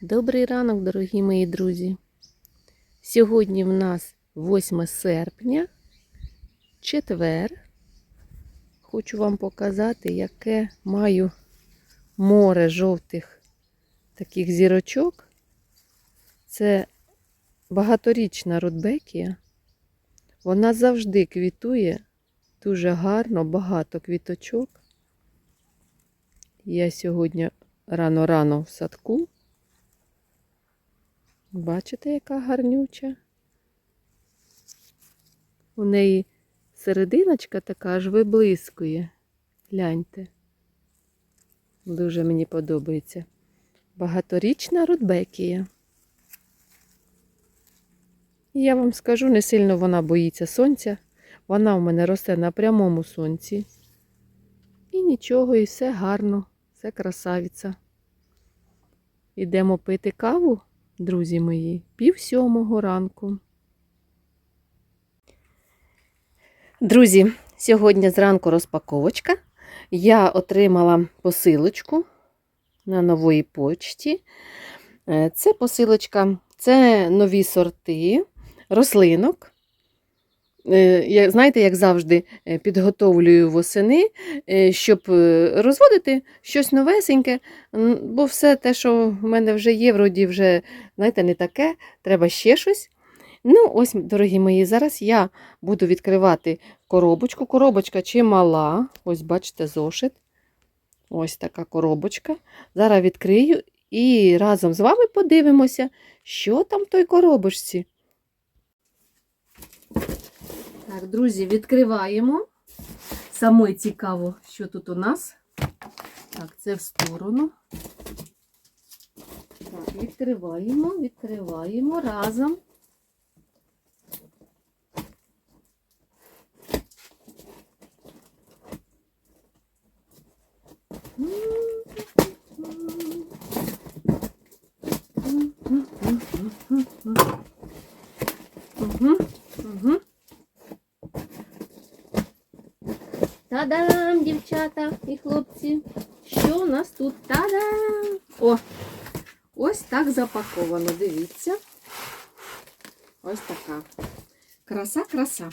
Добрий ранок, дорогі мої друзі. Сьогодні в нас 8 серпня, четвер. Хочу вам показати, яке маю море жовтих таких зірочок. Це багаторічна рудбекія. Вона завжди квітує дуже гарно, багато квіточок. Я сьогодні рано-рано в садку. Бачите, яка гарнюча? У неї серединочка така аж виблискує. Гляньте. Дуже мені подобається. Багаторічна рудбекія. І я вам скажу, не сильно вона боїться сонця. Вона в мене росте на прямому сонці. І нічого, і все гарно, все красавиця. Ідемо пити каву, друзі мої, пів сьомого ранку. Друзі, сьогодні зранку розпаковочка. Я отримала посилочку на новій почті. Е, Це посилочка, це нові сорти рослинок. Е, знаєте, як завжди, е, підготовлюю восени, е, щоб розводити щось новесеньке, бо все те, що в мене вже є, вроді вже, знаєте, не таке, треба ще щось. Ну, ось, дорогі мої, зараз я буду відкривати коробочку. Коробочка чимала. Ось, бачите, зошит. Ось така коробочка. Зараз відкрию і разом з вами подивимося, що там в той коробочці. Так, друзі, відкриваємо. Саме цікаво, що тут у нас. Так, це в сторону. Так, відкриваємо, відкриваємо разом. Дівчата і хлопці. Що у нас тут? Та-дам! О! Ось так запаковано, дивіться. Ось така. Краса, краса.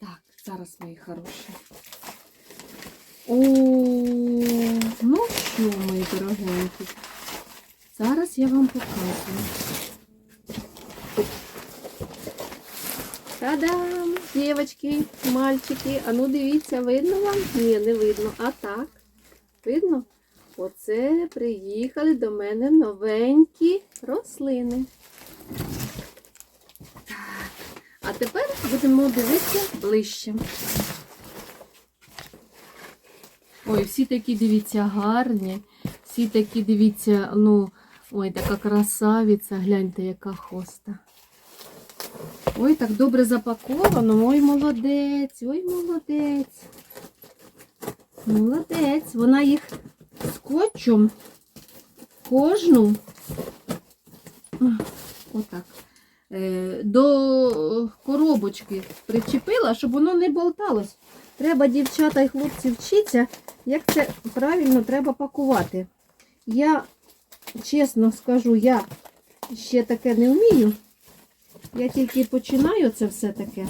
Так, зараз мої хороші. О, ну що, мої дорогенькі. Зараз я вам показую. Та-дам! Дівчатки, мальчики, а ну дивіться, видно вам? Ні, не видно. А так. Видно? Оце приїхали до мене новенькі рослини. Так. А тепер будемо дивитися ближче. Ой, всі такі, дивіться, гарні. Всі такі, дивіться, ну, ой, така красавиця. Гляньте, яка хоста. Ой, так добре запаковано. Ой, молодець, ой, молодець. Молодець. Вона їх скотчем кожну. Отак. е, До коробочки причепила, щоб воно не болталось. Треба, дівчата і хлопці, вчитися, як це правильно треба пакувати. Я, чесно скажу, я ще таке не вмію. Я тільки починаю це все таке.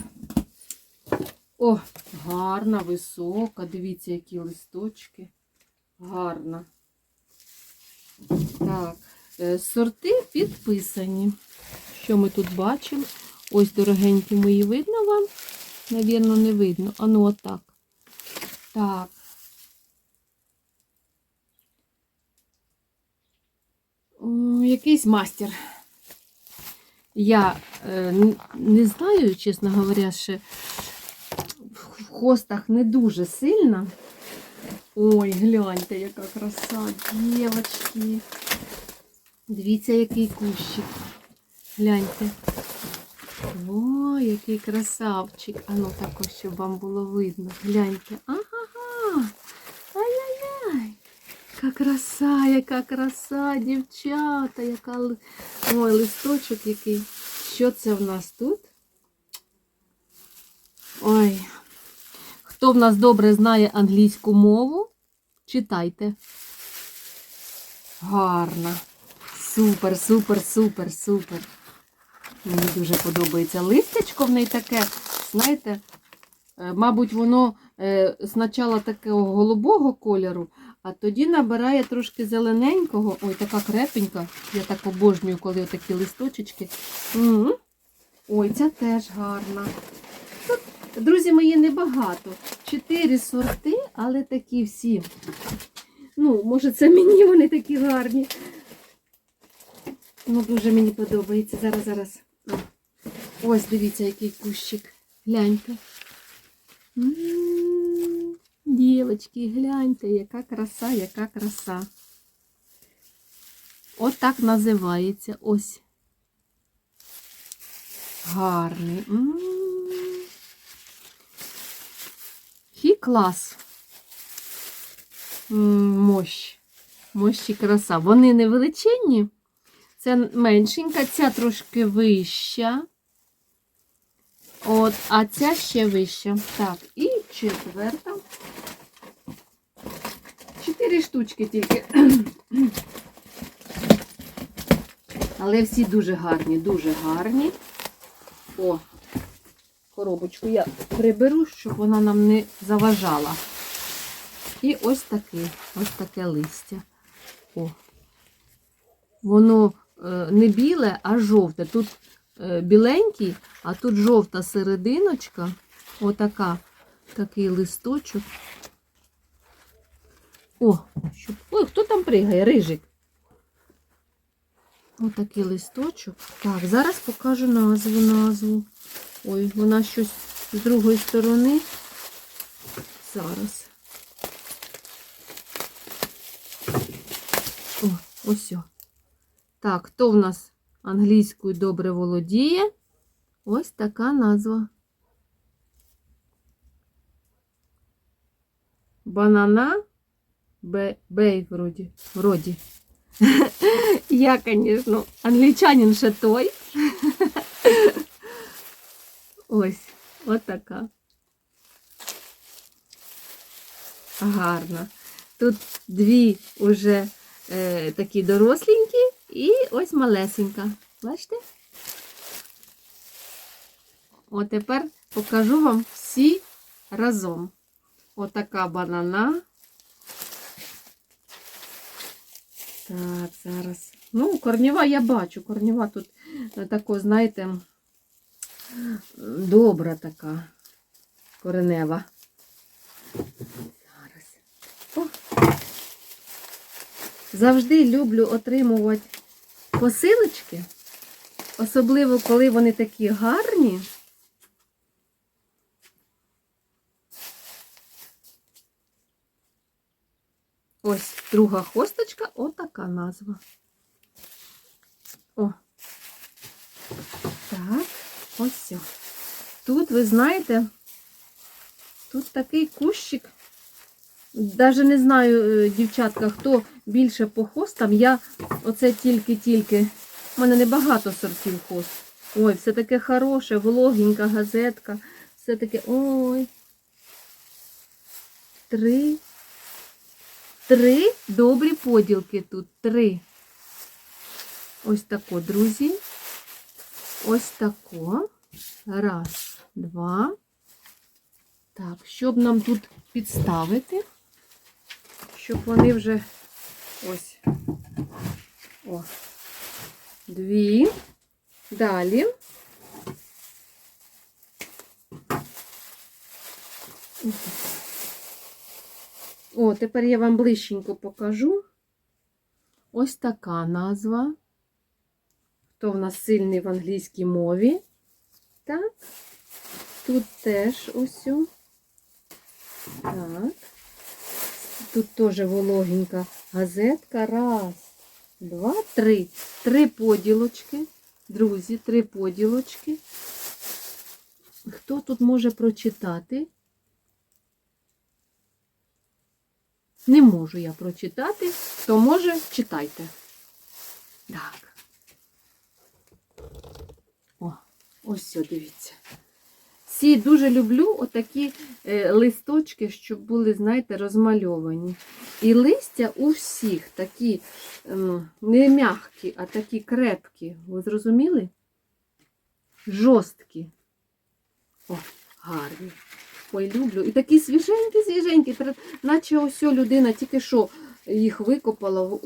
О, гарна, висока. Дивіться, які листочки. Гарна. Так, е, сорти підписані. Що ми тут бачимо? Ось, дорогенькі мої, видно вам? Навірно, не видно. А ну отак. Так. Якийсь мастер. Я е, не знаю, чесно говоря, в хостах не дуже сильно. Ой, гляньте, яка краса, дівчатки. Дивіться, який кущик. Гляньте. О, який красавчик. А ну так щоб вам було видно. Гляньте. Ага. Яка краса, яка краса, дівчата, яка Ой, листочок який. Що це в нас тут? Ой. Хто в нас добре знає англійську мову, читайте. Гарна. Супер, супер, супер, супер. Мені дуже подобається. Листячко в неї таке, знаєте, е, мабуть, воно е, спочатку такого голубого кольору, а тоді набирає трошки зелененького. Ой, така крепенька. Я так обожнюю, коли такі листочечки. М. Ой, ця теж гарна. Тут, друзі мої, небагато. Чотири сорти, але такі всі. Ну, може, це мені вони такі гарні. Ну, дуже мені подобається. Зараз, зараз. Ось, дивіться, який кущик. Гляньте. М, Дівочки, гляньте, яка краса, яка краса. От так називається. Ось. Гарний. М. Хі клас. М, Мощ. Мощ і краса. Вони невеличенні. Це меншенька, ця трошки вища. От, а ця ще вища. Так, і четверта. Чотири штучки тільки. Але всі дуже гарні, дуже гарні. О, коробочку я приберу, щоб вона нам не заважала. І ось таке, ось таке листя. О. Воно е, не біле, а жовте. Тут е, біленький, а тут жовта серединочка. Отака, такий листочок. О, щоб... Ой, хто там пригає? Рижик. Отакий листочок. Так, зараз покажу назву назву. Ой, вона щось з другої сторони. Зараз. О, ось. о. Так, хто в нас англійською добре володіє? Ось така назва. Банана Бей вроді. вроді. Я, звісно, англічанин ще той. Ось, от така. Гарна. Тут дві уже е, такі доросленькі і ось малесенька. Бачите? От тепер покажу вам всі разом. Отака банана. Так, зараз. Ну, корнєва я бачу. Корнєва тут е, тако, знаєте, добра така коренева. Зараз. О. Завжди люблю отримувати посилочки, особливо коли вони такі гарні. Ось друга хосточка, отака назва. О. Так, ось все. Тут, ви знаєте, тут такий кущик. Даже не знаю, е, дівчатка, хто більше по хостам. Я оце тільки-тільки. У мене небагато сортів хост. Ой, все таке хороше, вологенька газетка. Все таке. Ой. Три. Три добрі поділки тут. Три. Ось тако, друзі. Ось тако. Раз, два. Так, щоб нам тут підставити, щоб вони вже ось. О. Дві. Далі. О, тепер я вам ближченько покажу. Ось така назва. Хто в нас сильний в англійській мові. Так. Тут теж ось. Так. Тут теж вологенька газетка. Раз, два, три. Три поділочки. Друзі, три поділочки. Хто тут може прочитати? Не можу я прочитати. Хто може, читайте. Так. О, ось все, дивіться. Всі дуже люблю отакі е, листочки, щоб були, знаєте, розмальовані. І листя у всіх такі ем, не м'які, а такі крепкі. Ви зрозуміли? Жорсткі. О, гарні. Ой, люблю. І такі свіженькі, свіженькі, наче ось людина тільки що їх викопала.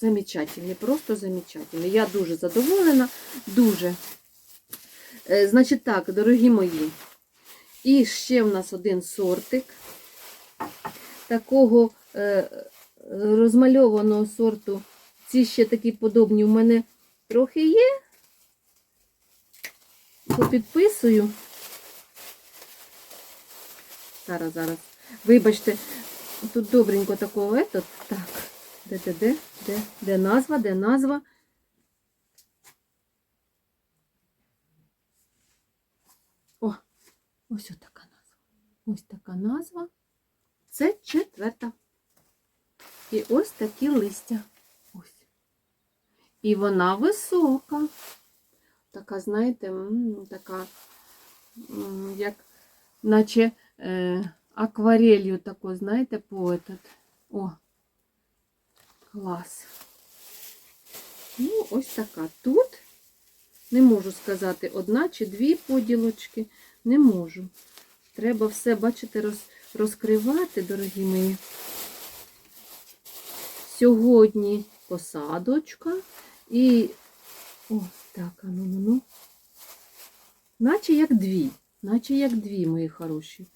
Замечательні, просто замечательні. Я дуже задоволена, дуже. Е, Значить так, дорогі мої. І ще в нас один сортик такого е, розмальованого сорту. Ці ще такі подобні в мене трохи є. Попідписую. Зараз, зараз. Вибачте, тут добренько такого этот. Так, де, де, де, де, де назва, де назва? О, ось така назва. Ось така назва. Це четверта. І ось такі листя. І вона висока. Така, знаєте, така, як, наче е, акварелью таку, знаєте, по этот. О, клас. Ну, ось така. Тут не можу сказати, одна чи дві поділочки. Не можу. Треба все, бачите, роз, розкривати, дорогі мої. Сьогодні посадочка і ось так, а ну ну ну. Наче як дві, наче як дві, мої хороші.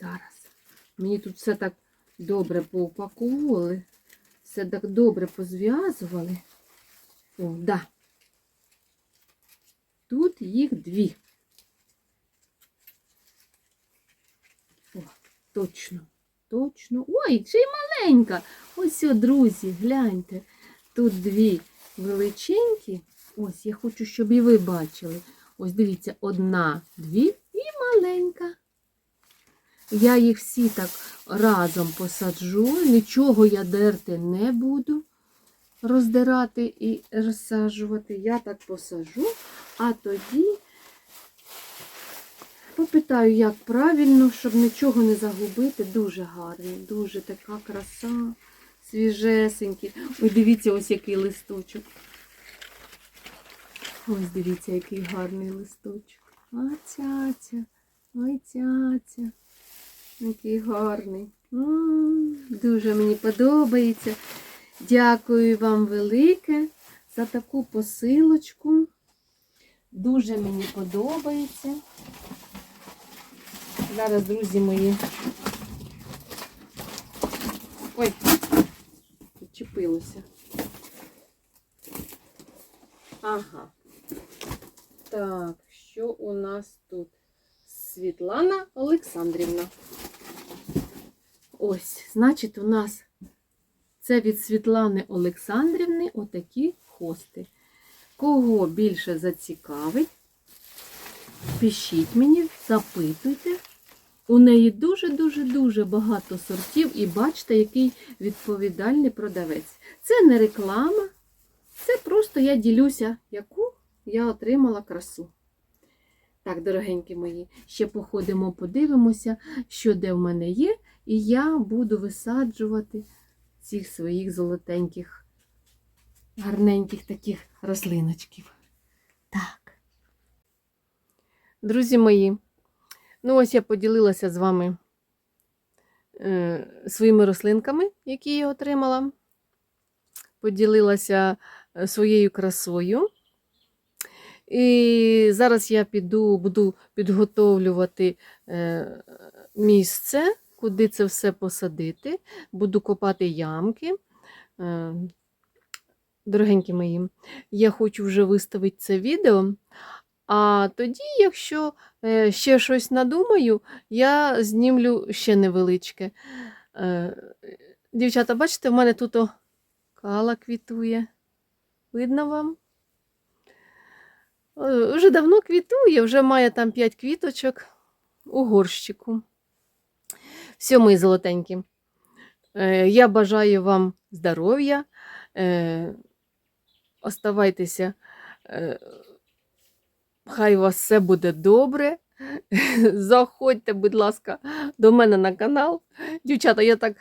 Зараз. Мені тут все так добре поупаковували, все так добре позв'язували. О, да. Тут їх дві. О, точно, точно. Ой, ще й маленька. Ось, о, друзі, гляньте. Тут дві величенькі. Ось, я хочу, щоб і ви бачили. Ось дивіться, одна, дві і маленька. Я їх всі так разом посаджу, нічого я дерти не буду роздирати і розсаджувати. Я так посажу, а тоді попитаю, як правильно, щоб нічого не загубити. Дуже гарний, дуже така краса, свіжесенький. Ой, дивіться, ось який листочок. Ось дивіться, який гарний листочок. А цяця, ой цяця. Який гарний. Дуже мені подобається. Дякую вам велике за таку посилочку. Дуже мені подобається. Зараз, друзі мої. Ой, відчепилося. Ага. Так, що у нас тут? Світлана Олександрівна. Ось, значить, у нас це від Світлани Олександрівни отакі хости. Кого більше зацікавить, пишіть мені, запитуйте. У неї дуже-дуже-дуже багато сортів, і бачите, який відповідальний продавець. Це не реклама, це просто я ділюся, яку я отримала красу. Так, дорогенькі мої, ще походимо, подивимося, що де в мене є, і я буду висаджувати цих своїх золотеньких, гарненьких таких рослиночків. Так. Друзі мої, ну ось я поділилася з вами е, своїми рослинками, які я отримала. Поділилася е, своєю красою. І зараз я піду, буду підготовлювати е, місце, куди це все посадити. Буду копати ямки. Е, Дорогенькі мої, я хочу вже виставити це відео. А тоді, якщо е, ще щось надумаю, я знімлю ще невеличке. Е, Дівчата, бачите, в мене тут кала квітує. Видно вам? Вже давно квітує, вже має там 5 квіточок у горщику. Все, мої золотенькі. Е, Я бажаю вам здоров'я. е, Оставайтеся е, Хай у вас все буде добре. Заходьте, будь ласка, до мене на канал. Дівчата, я так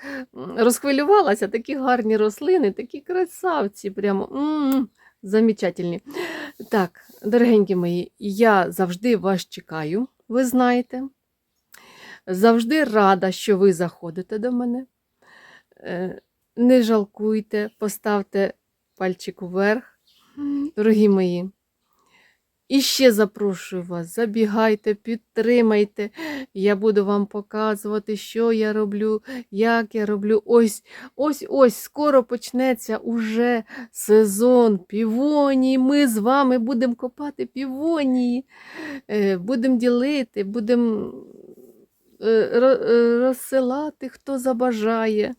розхвилювалася, такі гарні рослини, такі красавці, прямо замечательні. Так, дорогенькі мої, я завжди вас чекаю, ви знаєте. Завжди рада, що ви заходите до мене. Е, Не жалкуйте, поставте пальчик вверх, дорогі мої. І ще запрошую вас, забігайте, підтримайте. Я буду вам показувати, що я роблю, як я роблю. Ось, ось, ось, скоро почнеться уже сезон півонії. Ми з вами будемо копати півонії, е, будемо ділити, будемо розсилати, хто забажає.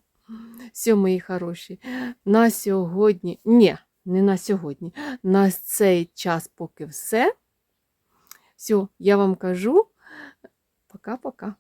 Все, мої хороші, на сьогодні, ні, не на сьогодні, на цей час поки все. Все, я вам кажу. Пока-пока.